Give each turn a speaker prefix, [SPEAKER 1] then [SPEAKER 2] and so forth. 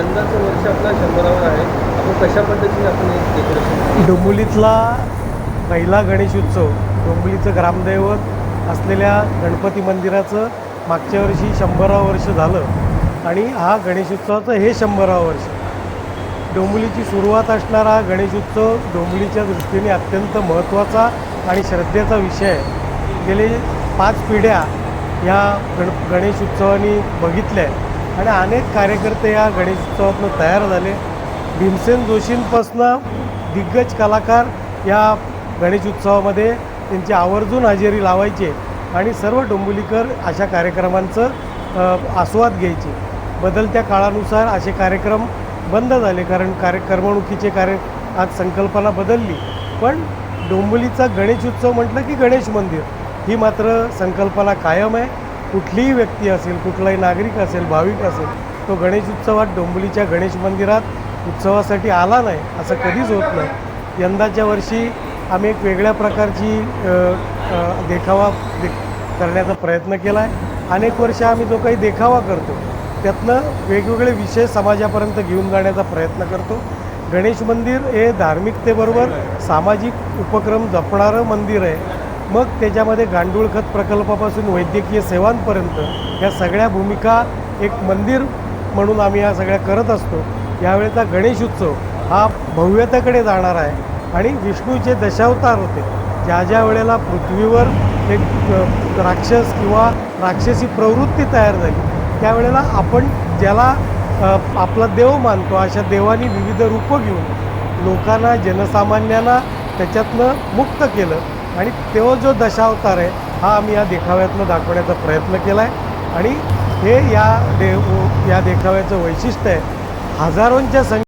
[SPEAKER 1] यंदाचं वर्ष आपला शंभरावर आहे. आपण कशा पद्धतीने आपण हे डेकोरेशन
[SPEAKER 2] पहिला गणेश उत्सव डोंबिवलीचं ग्रामदैवत असलेल्या गणपती मंदिराचं मागच्या वर्षी शंभरावं वर्ष झालं. आणि हा गणेशोत्सवाचं हे शंभरावं वर्ष. डोंबिवलीची सुरुवात असणारा हा गणेश उत्सव दृष्टीने अत्यंत महत्त्वाचा आणि श्रद्धेचा विषय आहे. गेले पाच पिढ्या ह्या गण गणेशोत्सवाने बघितल्या आहेत. आणि अनेक कार्यकर्ते या गणेश उत्सवातनं तयार झाले. भीमसेन जोशींपासनं दिग्गज कलाकार या गणेश उत्सवामध्ये त्यांची आवर्जून हजेरी लावायचे आणि सर्व डोंबुलीकर अशा कार्यक्रमांचं आस्वाद घ्यायचे. बदलत्या काळानुसार असे कार्यक्रम बंद झाले कारण कार्य करमणुकीचे कार्य आज संकल्पना बदलली. पण डोंबुलीचा गणेश उत्सव म्हटलं की गणेश मंदिर ही मात्र संकल्पना कायम आहे. कुठलीही व्यक्ती असेल कुठलाही नागरिक असेल भाविक असेल तो गणेश उत्सवात डोंबलीच्या गणेश मंदिरात उत्सवासाठी आला नाही असं कधीच होत नाही. यंदाच्या वर्षी आम्ही एक वेगळ्या प्रकारची देखावा दे करण्याचा प्रयत्न केला आहे अनेक वर्ष आम्ही जो काही देखावा करतो त्यातनं वेगवेगळे विषय समाजापर्यंत घेऊन जाण्याचा प्रयत्न करतो. गणेश मंदिर हे धार्मिकतेबरोबर सामाजिक उपक्रम जपणारं मंदिर आहे. मग त्याच्यामध्ये गांडूळ खत प्रकल्पापासून वैद्यकीय सेवांपर्यंत या सगळ्या भूमिका एक मंदिर म्हणून आम्ही या सगळ्या करत असतो. यावेळेचा गणेश उत्सव हा भव्यतेकडे जाणार आहे आणि विष्णूचे दशावतार होते. ज्या ज्या वेळेला पृथ्वीवर एक राक्षस किंवा राक्षसी प्रवृत्ती तयार झाली त्यावेळेला आपण ज्याला आपला देव मानतो अशा देवानी विविध रूपं घेऊन लोकांना जनसामान्यांना त्याच्यातनं मुक्त केलं. आणि तो जो दशावतार आहे हा आम्ही या देखाव्यातनं दाखवण्याचा प्रयत्न केला आहे आणि हे या देव या देखाव्याचं वैशिष्ट्य आहे हजारोंच्या संख्ये